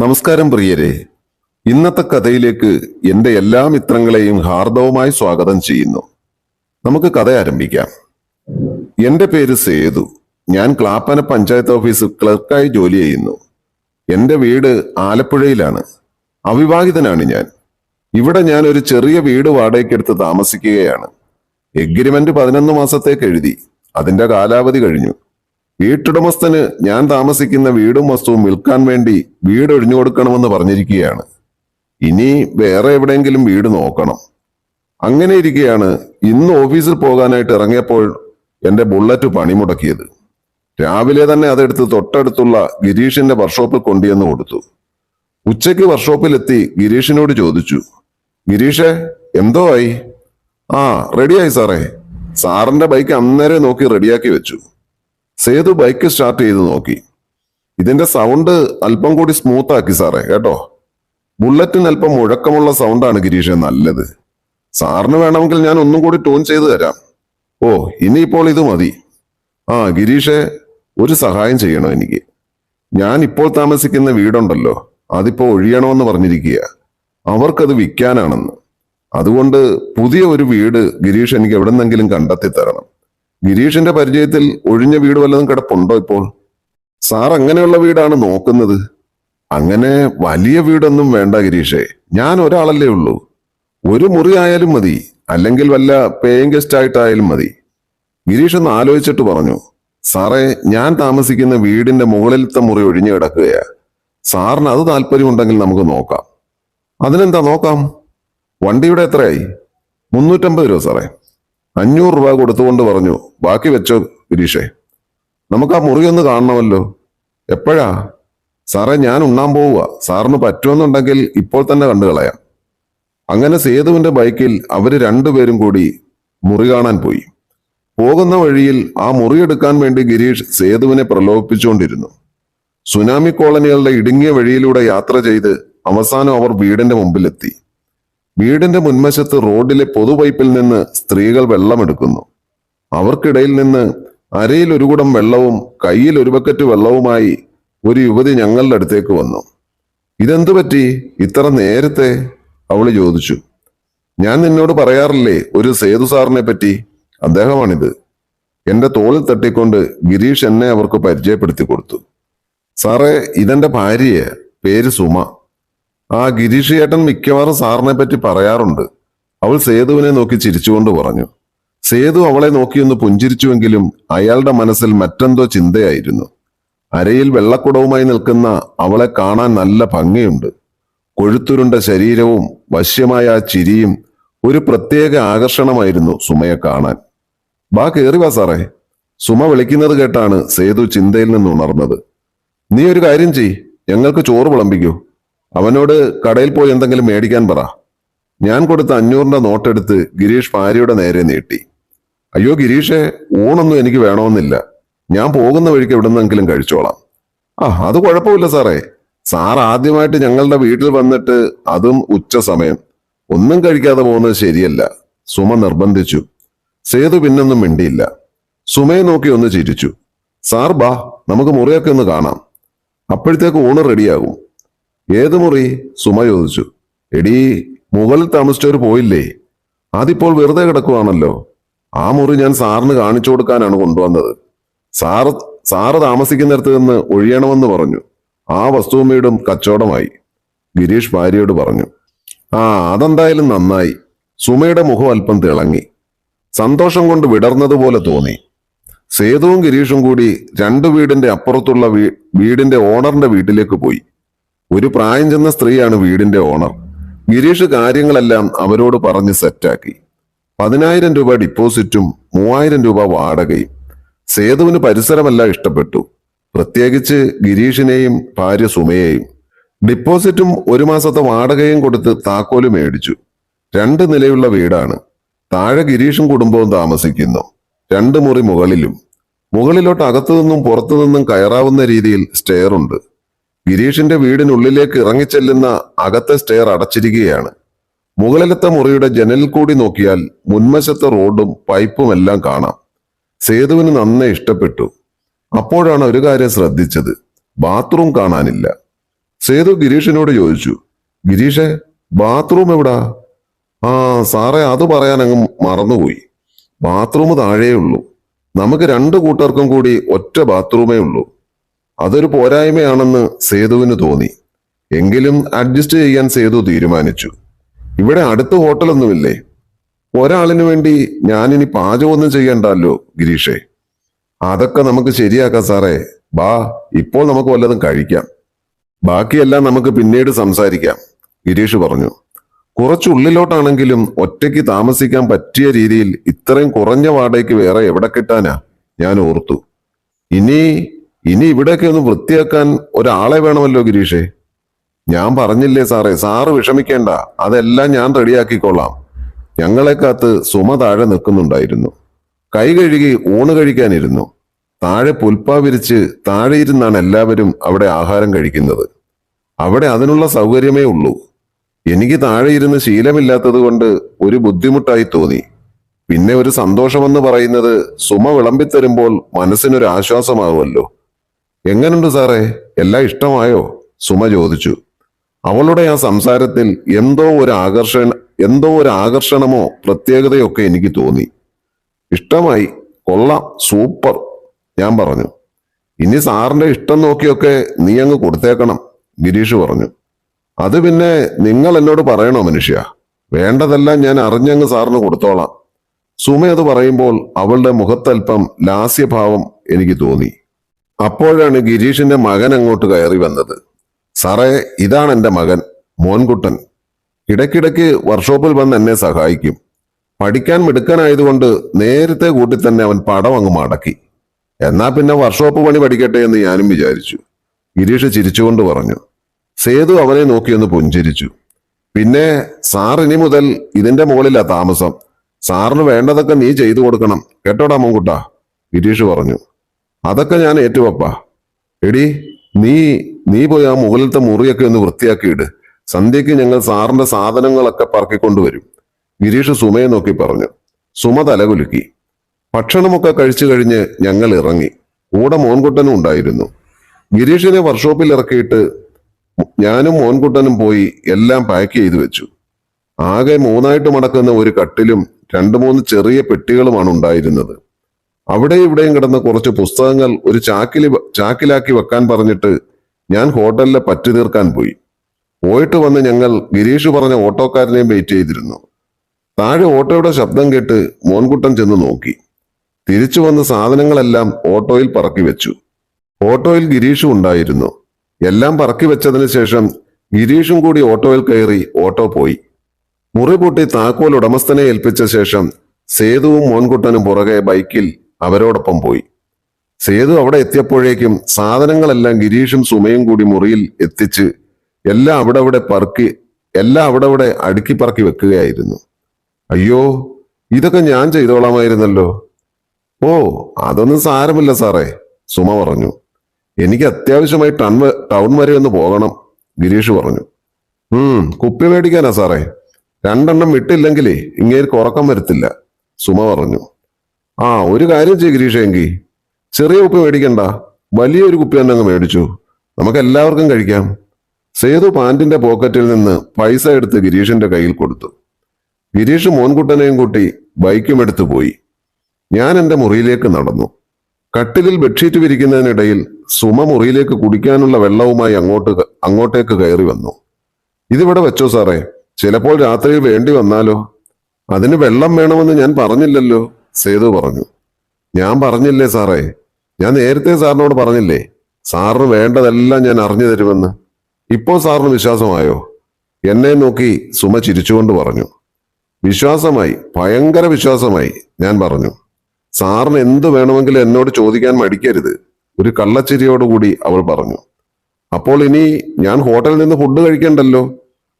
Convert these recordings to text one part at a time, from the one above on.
നമസ്കാരം പ്രിയരെ. ഇന്നത്തെ കഥയിലേക്ക് എന്റെ എല്ലാ മിത്രങ്ങളെയും ഹാർദവമായി സ്വാഗതം ചെയ്യുന്നു. നമുക്ക് കഥ ആരംഭിക്കാം. എന്റെ പേര് സേതു. ഞാൻ ക്ലാപ്പന പഞ്ചായത്ത് ഓഫീസിൽ ക്ലർക്കായി ജോലി ചെയ്യുന്നു. എന്റെ വീട് ആലപ്പുഴയിലാണ്. അവിവാഹിതനാണ് ഞാൻ. ഇവിടെ ഞാൻ ഒരു ചെറിയ വീട് വാടകയ്ക്കെടുത്ത് താമസിക്കുകയാണ്. എഗ്രിമെന്റ് പതിനൊന്ന് മാസത്തേക്ക് എഴുതി. അതിന്റെ കാലാവധി കഴിഞ്ഞു. വീട്ടുടമസ്ഥന് ഞാൻ താമസിക്കുന്ന വീടും വസ്തുവും വിൽക്കാൻ വേണ്ടി വീട് ഒഴിഞ്ഞു കൊടുക്കണമെന്ന് പറഞ്ഞിരിക്കുകയാണ്. ഇനി വേറെ എവിടെയെങ്കിലും വീട് നോക്കണം. അങ്ങനെ ഇരിക്കെയാണ് ഇന്ന് ഓഫീസിൽ പോകാനായിട്ട് ഇറങ്ങിയപ്പോൾ എന്റെ ബുള്ളറ്റ് പണിമുടക്കിയത് രാവിലെ തന്നെ അതെടുത്ത് തൊട്ടടുത്തുള്ള ഗിരീഷിന്റെ വർക്ക്ഷോപ്പിൽ കൊണ്ടുവന്ന് കൊടുത്തു. ഉച്ചയ്ക്ക് വർക്ക്ഷോപ്പിലെത്തി ഗിരീഷിനോട് ചോദിച്ചു ഗിരീഷെ എന്തോ ആയി? ആ റെഡിയായി സാറേ. സാറിന്റെ ബൈക്ക് അന്നേരെ നോക്കി റെഡിയാക്കി വെച്ചു. സേതു ബൈക്ക് സ്റ്റാർട്ട് ചെയ്ത് നോക്കി. ഇതിന്റെ സൗണ്ട് അല്പം കൂടി സ്മൂത്ത് ആക്കി സാറേ കേട്ടോ? ബുള്ളറ്റിന് അല്പം മുഴക്കമുള്ള സൗണ്ടാണ് ഗിരീഷ് നല്ലത്. സാറിന് വേണമെങ്കിൽ ഞാൻ ഒന്നും കൂടി ടൂൺ ചെയ്തു തരാം. ഓ ഇനിയിപ്പോൾ ഇത് മതി. ആ ഗിരീഷെ ഒരു സഹായം ചെയ്യണം എനിക്ക്. ഞാൻ ഇപ്പോൾ താമസിക്കുന്ന വീടുണ്ടല്ലോ അതിപ്പോ ഒഴിയണമെന്ന് പറഞ്ഞിരിക്കുക അവർക്കത് വിൽക്കാനാണെന്ന്. അതുകൊണ്ട് പുതിയ ഒരു വീട് ഗിരീഷ് എനിക്ക് എവിടെന്നെങ്കിലും കണ്ടെത്തി തരണം ഗിരീഷിന്റെ പരിചയത്തിൽ ഒഴിഞ്ഞ വീട് വല്ലതും കിടപ്പുണ്ടോ ഇപ്പോൾ? സാർ അങ്ങനെയുള്ള വീടാണ് നോക്കുന്നത്. അങ്ങനെ വലിയ വീടൊന്നും വേണ്ട ഗിരീഷേ. ഞാൻ ഒരാളല്ലേ ഉള്ളൂ. ഒരു മുറി ആയാലും മതി. അല്ലെങ്കിൽ വല്ല പേയിങ് ഗസ്റ്റ് ആയിട്ടായാലും മതി. ഗിരീഷ് ഒന്ന് ആലോചിച്ചിട്ട് പറഞ്ഞു. സാറേ ഞാൻ താമസിക്കുന്ന വീടിന്റെ മുകളിലത്തെ മുറി ഒഴിഞ്ഞു കിടക്കുകയാ. സാറിന് അത് താല്പര്യമുണ്ടെങ്കിൽ നമുക്ക് നോക്കാം. അതിനെന്താ നോക്കാം? വണ്ടിയുടെ എത്രയായി? മുന്നൂറ്റമ്പത് രൂപ സാറേ. അഞ്ഞൂറ് രൂപ കൊടുത്തുകൊണ്ട് പറഞ്ഞു. ബാക്കി വെച്ചോ ഗിരീഷേ. നമുക്ക് ആ മുറി ഒന്ന് കാണണമല്ലോ. എപ്പോഴാ? സാറേ ഞാൻ ഉണ്ണാൻ പോവുക സാറിന് പറ്റുമെന്നുണ്ടെങ്കിൽ ഇപ്പോൾ തന്നെ കണ്ടു കളയാം. അങ്ങനെ സേതുവിന്റെ ബൈക്കിൽ അവർ രണ്ടുപേരും കൂടി മുറി കാണാൻ പോയി. പോകുന്ന വഴിയിൽ ആ മുറി എടുക്കാൻ വേണ്ടി ഗിരീഷ് സേതുവിനെ പ്രലോഭിപ്പിച്ചുകൊണ്ടിരുന്നു. സുനാമി കോളനികളുടെ ഇടുങ്ങിയ വഴിയിലൂടെ യാത്ര ചെയ്ത് അവസാനം അവർ വീടിന്റെ മുമ്പിലെത്തി. വീടിന്റെ മുൻവശത്ത് റോഡിലെ പൊതുപൈപ്പിൽ നിന്ന് സ്ത്രീകൾ വെള്ളമെടുക്കുന്നു. അവർക്കിടയിൽ നിന്ന് അരയിൽ ഒരു കുടം വെള്ളവും കയ്യിൽ ഒരു ബക്കറ്റ് വെള്ളവുമായി ഒരു യുവതി ഞങ്ങളുടെ അടുത്തേക്ക് വന്നു. ഇതെന്തു പറ്റി? ഇത്ര നേരത്തെ? അവൾ ചോദിച്ചു. ഞാൻ നിന്നോട് പറയാറില്ലേ ഒരു സേതു സാറിനെ പറ്റി? അദ്ദേഹമാണിത്. എന്റെ തോളിൽ തട്ടിക്കൊണ്ട് ഗിരീഷ് എന്നെ അവർക്ക് പരിചയപ്പെടുത്തി കൊടുത്തു. സാറേ ഇതെന്റെ ഭാര്യയെ. പേര് സുമ. ആ ഗിരീഷ് ഏട്ടൻ മിക്കവാറും സാറിനെ പറ്റി പറയാറുണ്ട്. അവൾ സേതുവിനെ നോക്കി ചിരിച്ചുകൊണ്ട് പറഞ്ഞു. സേതു അവളെ നോക്കിയൊന്ന് പുഞ്ചിരിച്ചുവെങ്കിലും അയാളുടെ മനസ്സിൽ മറ്റെന്തോ ചിന്തയായിരുന്നു. അരയിൽ വെള്ളക്കുടവുമായി നിൽക്കുന്ന അവളെ കാണാൻ നല്ല ഭംഗിയുണ്ട്. കൊഴുത്തുരുണ്ട ശരീരവും വശ്യമായ ആ ചിരിയും ഒരു പ്രത്യേക ആകർഷണമായിരുന്നു സുമയെ കാണാൻ. ബാ കേറി വാ സാറേ. സുമ വിളിക്കുന്നത് കേട്ടാണ് സേതു ചിന്തയിൽ നിന്ന് ഉണർന്നത്. നീ ഒരു കാര്യം ചെയ് ഞങ്ങൾക്ക് ചോറ് വിളമ്പിക്കൂ. അവനോട് കടയിൽ പോയി എന്തെങ്കിലും മേടിക്കാൻ പറ. ഞാൻ കൊടുത്ത അഞ്ഞൂറിന്റെ നോട്ടെടുത്ത് ഗിരീഷ് ഭാര്യയുടെ നേരെ നീട്ടി. അയ്യോ ഗിരീഷെ ഊണൊന്നും എനിക്ക് വേണമെന്നില്ല. ഞാൻ പോകുന്ന വഴിക്ക് എവിടുന്നെങ്കിലും കഴിച്ചോളാം. ആ അത് കുഴപ്പമില്ല സാറേ. സാർ ആദ്യമായിട്ട് ഞങ്ങളുടെ വീട്ടിൽ വന്നിട്ട് അതും ഉച്ച സമയം. ഒന്നും കഴിക്കാതെ പോകുന്നത് ശരിയല്ല. സുമ നിർബന്ധിച്ചു. സേതു പിന്നൊന്നും മിണ്ടിയില്ല. സുമയെ നോക്കി ഒന്ന് ചിരിച്ചു. സാർ ബാ നമുക്ക് മുറിയൊക്കെ ഒന്ന് കാണാം. അപ്പോഴത്തേക്ക് ഊണ് റെഡിയാകും ഏത് മുറി? സുമ ചോദിച്ചു. എടീ മുകളിൽ താമസിച്ചവർ പോയില്ലേ? അതിപ്പോൾ വെറുതെ കിടക്കുവാണല്ലോ. ആ മുറി ഞാൻ സാറിന് കാണിച്ചു കൊടുക്കാനാണ് കൊണ്ടുവന്നത്. സാറ് സാറ് താമസിക്കുന്നിടത്ത് നിന്ന് ഒഴിയണമെന്ന് പറഞ്ഞു. ആ വസ്തുവമ്മയുടെ വീടും കച്ചവടമായി. ഗിരീഷ് ഭാര്യയോട് പറഞ്ഞു. ആ അതെന്തായാലും നന്നായി. സുമയുടെ മുഖം അല്പം തിളങ്ങി. സന്തോഷം കൊണ്ട് വിടർന്നതുപോലെ തോന്നി. സേതുവും ഗിരീഷും കൂടി രണ്ടു വീടിന്റെ അപ്പുറത്തുള്ള വീടിന്റെ ഓണറിന്റെ വീട്ടിലേക്ക് പോയി. ഒരു പ്രായം ചെന്ന സ്ത്രീയാണ് വീടിന്റെ ഓണർ. ഗിരീഷ് കാര്യങ്ങളെല്ലാം അവരോട് പറഞ്ഞ് സെറ്റാക്കി. പതിനായിരം രൂപ ഡിപ്പോസിറ്റും മൂവായിരം രൂപ വാടകയും. സേതുവിന് പരിസരമല്ല ഇഷ്ടപ്പെട്ടു. പ്രത്യേകിച്ച് ഗിരീഷിനെയും ഭാര്യ സുമയെയും. ഡിപ്പോസിറ്റും ഒരു മാസത്തെ വാടകയും കൊടുത്ത് താക്കോൽ മേടിച്ചു. രണ്ട് നിലയുള്ള വീടാണ്. താഴെ ഗിരീഷും കുടുംബവും താമസിക്കുന്നു. രണ്ട് മുറി മുകളിലും. മുകളിലോട്ട് അകത്തു നിന്നും പുറത്തു നിന്നും കയറാവുന്ന രീതിയിൽ സ്റ്റെയർ ഉണ്ട് ഗിരീഷിന്റെ വീടിനുള്ളിലേക്ക് ഇറങ്ങിച്ചെല്ലുന്ന അകത്തെ സ്റ്റെയർ അടച്ചിരിക്കുകയാണ്. മുകളിലത്തെ മുറിയുടെ ജനലിൽ കൂടി നോക്കിയാൽ മുൻവശത്തെ റോഡും പൈപ്പും എല്ലാം കാണാം. സേതുവിന് നന്നേ ഇഷ്ടപ്പെട്ടു. അപ്പോഴാണ് ഒരു കാര്യം ശ്രദ്ധിച്ചത്. ബാത്റൂം കാണാനില്ല. സേതു ഗിരീഷിനോട് ചോദിച്ചു ഗിരീഷെ ബാത്റൂം എവിടാ? ആ സാറേ അത് പറയാൻ അങ്ങ് മറന്നുപോയി. ബാത്റൂം ഉള്ളൂ. നമുക്ക് രണ്ടു കൂട്ടർക്കും കൂടി ഒറ്റ ബാത്റൂമേ ഉള്ളൂ. അതൊരു പോരായ്മയാണെന്ന് സേതുവിന് തോന്നി. എങ്കിലും അഡ്ജസ്റ്റ് ചെയ്യാൻ സേതു തീരുമാനിച്ചു. ഇവിടെ അടുത്ത ഹോട്ടലൊന്നുമില്ലേ? ഒരാളിനു വേണ്ടി ഞാനിനി പാചകമൊന്നും ചെയ്യണ്ടല്ലോ ഗിരീഷേ. അതൊക്കെ നമുക്ക് ശരിയാക്കാം സാറേ. ബാ ഇപ്പോൾ നമുക്ക് വല്ലതും കഴിക്കാം. ബാക്കിയെല്ലാം നമുക്ക് പിന്നീട് സംസാരിക്കാം ഗിരീഷ് പറഞ്ഞു. കുറച്ചുള്ളിലോട്ടാണെങ്കിലും ഒറ്റയ്ക്ക് താമസിക്കാൻ പറ്റിയ രീതിയിൽ ഇത്രയും കുറഞ്ഞ വാടകയ്ക്ക് വേറെ എവിടെ കിട്ടാനാ? ഞാൻ ഓർത്തു. ഇനി ഇനി ഇവിടെയൊക്കെ ഒന്ന് വൃത്തിയാക്കാൻ ഒരാളെ വേണമല്ലോ ഗിരീഷേ. ഞാൻ പറഞ്ഞില്ലേ സാറേ സാറ് വിഷമിക്കേണ്ട. അതെല്ലാം ഞാൻ റെഡിയാക്കിക്കൊള്ളാം. ഞങ്ങളെ കാത്ത് സുമ താഴെ നിൽക്കുന്നുണ്ടായിരുന്നു. കൈ കഴുകി ഊണ് കഴിക്കാനിരുന്നു. താഴെ പുൽപ്പ വിരിച്ച് താഴെ ഇരുന്നാണ് എല്ലാവരും അവിടെ ആഹാരം കഴിക്കുന്നത്. അവിടെ അതിനുള്ള സൗകര്യമേ ഉള്ളൂ. എനിക്ക് താഴെ ഇരുന്ന് ശീലമില്ലാത്തത് കൊണ്ട് ഒരു ബുദ്ധിമുട്ടായി തോന്നി. പിന്നെ ഒരു സന്തോഷമെന്ന് പറയുന്നത് സുമ വിളമ്പിത്തരുമ്പോൾ മനസ്സിനൊരു ആശ്വാസമാകുമല്ലോ എങ്ങനുണ്ട് സാറേ? എല്ലാം ഇഷ്ടമായോ? സുമ ചോദിച്ചു. അവളുടെ ആ സംസാരത്തിൽ എന്തോ ഒരു ആകർഷണ എന്തോ ഒരു ആകർഷണമോ പ്രത്യേകതയൊക്കെ എനിക്ക് തോന്നി. ഇഷ്ടമായി. കൊള്ളാം. സൂപ്പർ. ഞാൻ പറഞ്ഞു. ഇനി സാറിന്റെ ഇഷ്ടം നോക്കിയൊക്കെ നീ അങ്ങ് കൊടുത്തേക്കണം ഗിരീഷ് പറഞ്ഞു. അത് പിന്നെ നിങ്ങൾ എന്നോട് പറയണോ മനുഷ്യ? വേണ്ടതെല്ലാം ഞാൻ അറിഞ്ഞങ്ങ് സാറിന് കൊടുത്തോളാം. സുമ അത് പറയുമ്പോൾ അവളുടെ മുഖത്തൽപ്പം ലാസ്യഭാവം എനിക്ക് തോന്നി. അപ്പോഴാണ് ഗിരീഷിന്റെ മകൻ അങ്ങോട്ട് കയറി വന്നത്. സാറേ ഇതാണ് എന്റെ മകൻ മോൻകുട്ടൻ. ഇടയ്ക്കിടയ്ക്ക് വർക്ക്ഷോപ്പിൽ വന്ന് എന്നെ സഹായിക്കും. പഠിക്കാൻ മിടുക്കനായതുകൊണ്ട് നേരത്തെ കൂട്ടി തന്നെ അവൻ പടം അങ്ങ് മടക്കി. എന്നാ പിന്നെ വർക്ക്ഷോപ്പ് പണി പഠിക്കട്ടെ എന്ന് ഞാനും വിചാരിച്ചു. ഗിരീഷ് ചിരിച്ചുകൊണ്ട് പറഞ്ഞു. സേതു അവനെ നോക്കിയൊന്ന് പുഞ്ചിരിച്ചു. പിന്നെ സാർ ഇനി മുതൽ ഇതിന്റെ മുകളിലാ താമസം. സാറിന് വേണ്ടതൊക്കെ നീ ചെയ്തു കൊടുക്കണം. കേട്ടോടാ മോൻകുട്ടാ? ഗിരീഷ് പറഞ്ഞു. അതൊക്കെ ഞാൻ ഏറ്റുവപ്പാ എടി നീ നീ പോയി ആ മുകളിലത്തെ മുറിയൊക്കെ ഒന്ന് വൃത്തിയാക്കിയിട്. സന്ധ്യയ്ക്ക് ഞങ്ങൾ സാറിന്റെ സാധനങ്ങളൊക്കെ പറക്കിക്കൊണ്ടുവരും. ഗിരീഷ് സുമയെ നോക്കി പറഞ്ഞു. സുമ തലകുലുക്കി. ഭക്ഷണമൊക്കെ കഴിച്ചു കഴിഞ്ഞ് ഞങ്ങൾ ഇറങ്ങി. കൂടെ മോൻകുട്ടനും ഉണ്ടായിരുന്നു. ഗിരീഷിനെ വർക്ക്ഷോപ്പിൽ ഇറക്കിയിട്ട് ഞാനും മോൻകുട്ടനും പോയി എല്ലാം പാക്ക് ചെയ്തു വെച്ചു. ആകെ മൂന്നായിട്ട് മടക്കുന്ന ഒരു കട്ടിലും രണ്ടു മൂന്ന് ചെറിയ പെട്ടികളുമാണ് ഉണ്ടായിരുന്നത്. അവിടെ ഇവിടെയും കിടന്ന കുറച്ച് പുസ്തകങ്ങൾ ഒരു ചാക്കിൽ ചാക്കിലാക്കി വെക്കാൻ പറഞ്ഞിട്ട് ഞാൻ ഹോട്ടലിലെ പറ്റു തീർക്കാൻ പോയി. പോയിട്ട് വന്ന് ഞങ്ങൾ ഗിരീഷ് പറഞ്ഞ ഓട്ടോക്കാരനെയും വെയിറ്റ് ചെയ്തിരുന്നു. താഴെ ഓട്ടോയുടെ ശബ്ദം കേട്ട് മോൻകുട്ടൻ ചെന്ന് നോക്കി. തിരിച്ചു വന്ന സാധനങ്ങളെല്ലാം ഓട്ടോയിൽ പറക്കി വെച്ചു. ഓട്ടോയിൽ ഗിരീഷും ഉണ്ടായിരുന്നു. എല്ലാം പറക്കി വെച്ചതിന് ശേഷം ഗിരീഷും കൂടി ഓട്ടോയിൽ കയറി ഓട്ടോ പോയി. മുറി പൂട്ടി താക്കോൽ ഉടമസ്ഥനെ ഏൽപ്പിച്ച ശേഷം സേതുവും മോൻകുട്ടനും പുറകെ ബൈക്കിൽ അവരോടൊപ്പം പോയി. സേതു അവിടെ എത്തിയപ്പോഴേക്കും സാധനങ്ങളെല്ലാം ഗിരീഷും സുമയും കൂടി മുറിയിൽ എത്തിച്ച് എല്ലാം അവിടെ അവിടെ പറക്കി എല്ലാം അവിടെ അവിടെ അടുക്കി പറക്കി വെക്കുകയായിരുന്നു. അയ്യോ ഇതൊക്കെ ഞാൻ ചെയ്തോളാമായിരുന്നല്ലോ. ഓ അതൊന്നും സാരമില്ല സാറേ സുമ പറഞ്ഞു. എനിക്ക് അത്യാവശ്യമായി ടൺ ടൗൺ വരെ ഒന്ന് പോകണം ഗിരീഷ് പറഞ്ഞു. ഉം കുപ്പി മേടിക്കാനാ സാറേ. രണ്ടെണ്ണം വിട്ടില്ലെങ്കിലേ ഇങ്ങേർക്ക് ഉറക്കം വരത്തില്ല സുമ പറഞ്ഞു. ആ ഒരു കാര്യം ചെയ്യ ഗിരീഷ് എങ്കി. ചെറിയ കുപ്പി മേടിക്കണ്ട. വലിയൊരു കുപ്പി തന്നെ അങ്ങ് മേടിച്ചു. നമുക്ക് എല്ലാവർക്കും കഴിക്കാം. സേതു പാന്റിന്റെ പോക്കറ്റിൽ നിന്ന് പൈസ എടുത്ത് ഗിരീഷിന്റെ കയ്യിൽ കൊടുത്തു. ഗിരീഷ് മോൻകുട്ടനെയും കൂട്ടി ബൈക്കും എടുത്തു പോയി. ഞാൻ എന്റെ മുറിയിലേക്ക് നടന്നു. കട്ടിലിൽ ബെഡ്ഷീറ്റ് വിരിക്കുന്നതിനിടയിൽ സുമ മുറിയിലേക്ക് കുടിക്കാനുള്ള വെള്ളവുമായി അങ്ങോട്ട് അങ്ങോട്ടേക്ക് കയറി വന്നു. ഇതിവിടെ വെച്ചോ സാറേ. ചിലപ്പോൾ രാത്രിയിൽ വേണ്ടി വന്നാലോ? അതിന് വെള്ളം വേണമെന്ന് ഞാൻ പറഞ്ഞില്ലല്ലോ. സേതു പറഞ്ഞു. ഞാൻ പറഞ്ഞില്ലേ സാറേ? ഞാൻ നേരത്തെ സാറിനോട് പറഞ്ഞില്ലേ? സാറിന് വേണ്ടതെല്ലാം ഞാൻ അറിഞ്ഞു തരുമെന്ന്. ഇപ്പോ സാറിന് വിശ്വാസമായോ? എന്നെ നോക്കി സുമ ചിരിച്ചുകൊണ്ട് പറഞ്ഞു. വിശ്വാസമായി ഭയങ്കര വിശ്വാസമായി ഞാൻ പറഞ്ഞു. സാറിന് എന്ത് വേണമെങ്കിലും എന്നോട് ചോദിക്കാൻ മടിക്കരുത് ഒരു കള്ളച്ചിരിയോടുകൂടി അവൾ പറഞ്ഞു. അപ്പോൾ ഇനി ഞാൻ ഹോട്ടലിൽ നിന്ന് ഫുഡ് കഴിക്കണ്ടല്ലോ?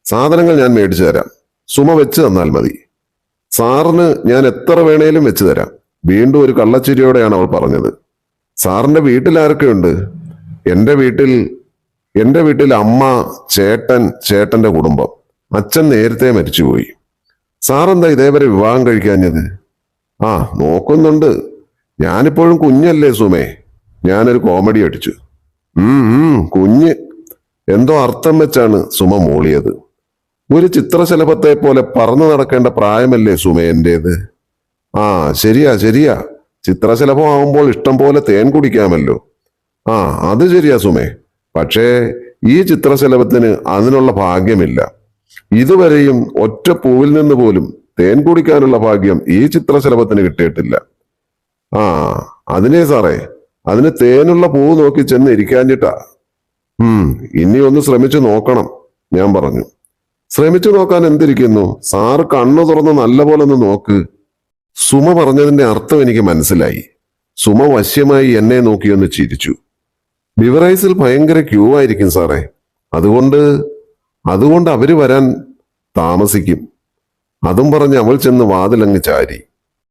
സാധനങ്ങൾ ഞാൻ മേടിച്ചു തരാം. സുമ വെച്ച് തന്നാൽ മതി. സാറിന് ഞാൻ എത്ര വേണേലും വെച്ചു തരാം. വീണ്ടും ഒരു കള്ളച്ചിരിയോടെയാണ് അവൾ പറഞ്ഞത്. സാറിന്റെ വീട്ടിൽ ആരൊക്കെയുണ്ട്? എന്റെ വീട്ടിൽ എന്റെ വീട്ടിൽ അമ്മ ചേട്ടൻ ചേട്ടന്റെ കുടുംബം. അച്ഛൻ നേരത്തെ മരിച്ചുപോയി. സാറെന്താ ഇതേവരെ വിവാഹം കഴിക്കാഞ്ഞത്? ആ നോക്കുന്നുണ്ട്. ഞാനിപ്പോഴും കുഞ്ഞല്ലേ സുമേ. ഞാനൊരു കോമഡി അടിച്ചു. ഉം കുഞ്ഞ്. എന്തോ അർത്ഥം വെച്ചാണ് സുമ മൂളിയത്. ഒരു ചിത്രശലഭത്തെ പോലെ പറന്നു നടക്കേണ്ട പ്രായമല്ലേ സുമേന്റേത്? ആ ശരിയാ ശരിയാ. ചിത്രശലഭമാകുമ്പോൾ ഇഷ്ടം പോലെ തേൻ കുടിക്കാമല്ലോ. ആ അത് ശരിയാ സുമേ. പക്ഷേ ഈ ചിത്രശലഭത്തിന് അതിനുള്ള ഭാഗ്യമില്ല. ഇതുവരെയും ഒറ്റ പൂവിൽ നിന്ന് പോലും തേൻ കുടിക്കാനുള്ള ഭാഗ്യം ഈ ചിത്രശലഭത്തിന് കിട്ടിയിട്ടില്ല. ആ അതിനെ സാറേ അതിന് തേനുള്ള പൂവ് നോക്കി ചെന്ന് ഇരിക്കാഞ്ഞിട്ടാ. ഉം ഇനി ഒന്ന് ശ്രമിച്ചു നോക്കണം ഞാൻ പറഞ്ഞു. ശ്രമിച്ചു നോക്കാൻ എന്തിരിക്കുന്നു? സാറ് കണ്ണു തുറന്ന് നല്ലപോലെ ഒന്ന് നോക്ക്. സുമ പറഞ്ഞതിന്റെ അർത്ഥം എനിക്ക് മനസ്സിലായി. സുമ വശ്യമായി എന്നെ നോക്കിയൊന്ന് ചിരിച്ചു. ബിവറൈസിൽ ഭയങ്കര ക്യൂ ആയിരിക്കും സാറേ. അതുകൊണ്ട് അതുകൊണ്ട് അവർ വരാൻ താമസിക്കും. അതും പറഞ്ഞ് അവൾ ചെന്ന് വാതിലങ്ങ് ചാരി.